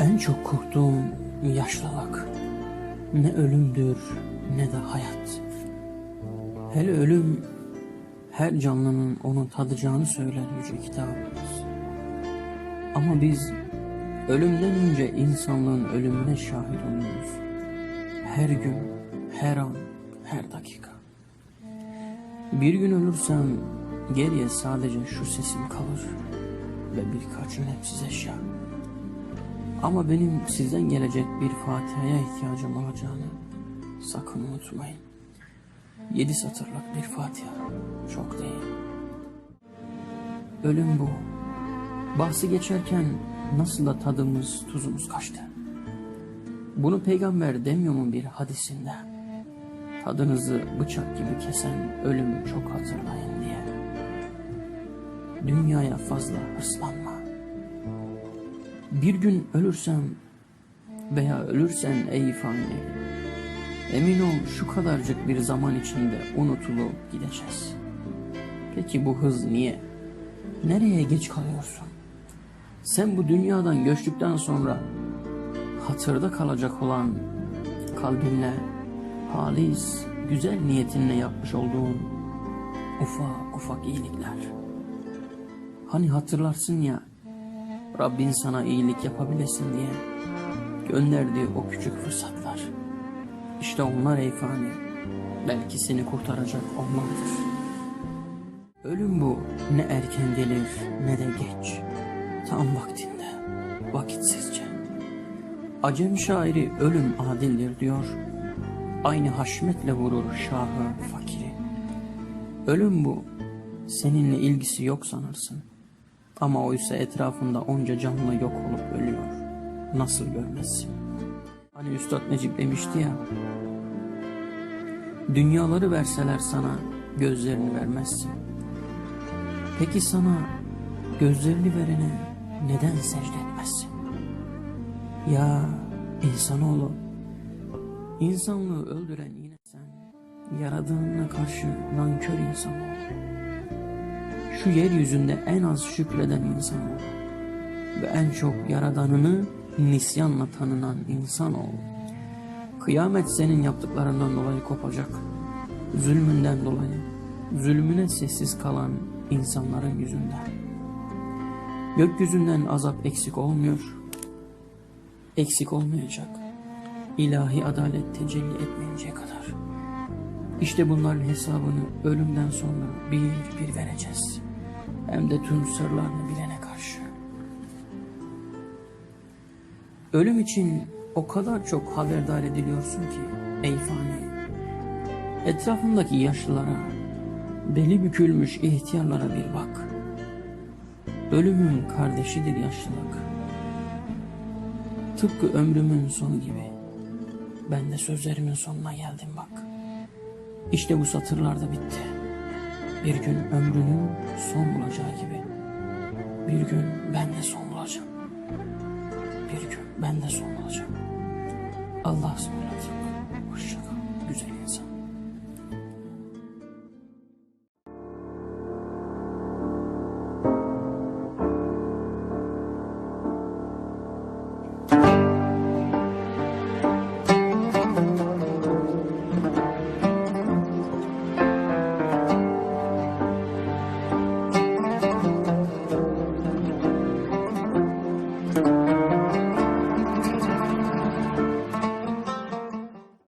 En çok korktuğum yaşlılık. Ne ölümdür ne de hayat. Hele ölüm her canlının onu tadacağını söyler yüce kitabımız. Ama biz ölümden önce insanlığın ölümüne şahit oluyoruz. Her gün, her an, her dakika. Bir gün ölürsem geriye sadece şu sesim kalır ve birkaç önemsiz eşya. Ama benim sizden gelecek bir Fatiha'ya ihtiyacım olacağını sakın unutmayın. Yedi satırlık bir Fatiha çok değil. Ölüm bu. Bahsi geçerken nasıl da tadımız tuzumuz kaçtı. Bunu peygamber demiyor mu bir hadisinde? Tadınızı bıçak gibi kesen ölümü çok hatırlayın diye. Dünyaya fazla hırslanma. Bir gün ölürsem veya ölürsen ey fani, emin ol şu kadarcık bir zaman içinde unutulup gideceğiz. Peki bu hız niye? Nereye geç kalıyorsun? Sen bu dünyadan göçtükten sonra hatırda kalacak olan kalbinle, halis, güzel niyetinle yapmış olduğun ufak ufak iyilikler. Hani hatırlarsın ya, Rabbin sana iyilik yapabilesin diye gönderdiği o küçük fırsatlar. İşte onlar ey fani, belki seni kurtaracak onlardır. Ölüm bu ne erken gelir ne de geç. Tam vaktinde, vakitsizce. Acem şairi ölüm adildir diyor. Aynı haşmetle vurur şahı fakiri. Ölüm bu, seninle ilgisi yok sanırsın. Ama oysa etrafında onca canlı yok olup ölüyor. Nasıl görmezsin? Hani Üstad Necip demişti ya. Dünyaları verseler sana gözlerini vermezsin. Peki sana gözlerini verene neden secde etmezsin? Ya insanoğlu, insanlığı öldüren yine sen, yaradığına karşı nankör insanoğlu. Şu yeryüzünde en az şükreden insanoğlu ve en çok yaradanını nisyanla tanınan insanoğlu. Kıyamet senin yaptıklarından dolayı kopacak. Zulmünden dolayı, zulmüne sessiz kalan insanların yüzünden. Gökyüzünden azap eksik olmuyor, eksik olmayacak. İlahi adalet tecelli etmeyinceye kadar. İşte bunların hesabını ölümden sonra bir bir vereceğiz. Hem de tüm sırlarını bilene karşı. Ölüm için o kadar çok haberdar ediliyorsun ki ey fani. Etrafındaki yaşlılara, beli bükülmüş ihtiyarlara bir bak. Ölümün kardeşidir yaşlılık. Tıpkı ömrümün sonu gibi. Ben de sözlerimin sonuna geldim bak. İşte bu satırlar da bitti. Bir gün ömrünün son bulacağı gibi. Bir gün ben de son bulacağım. Bir gün ben de son bulacağım. Allah'a.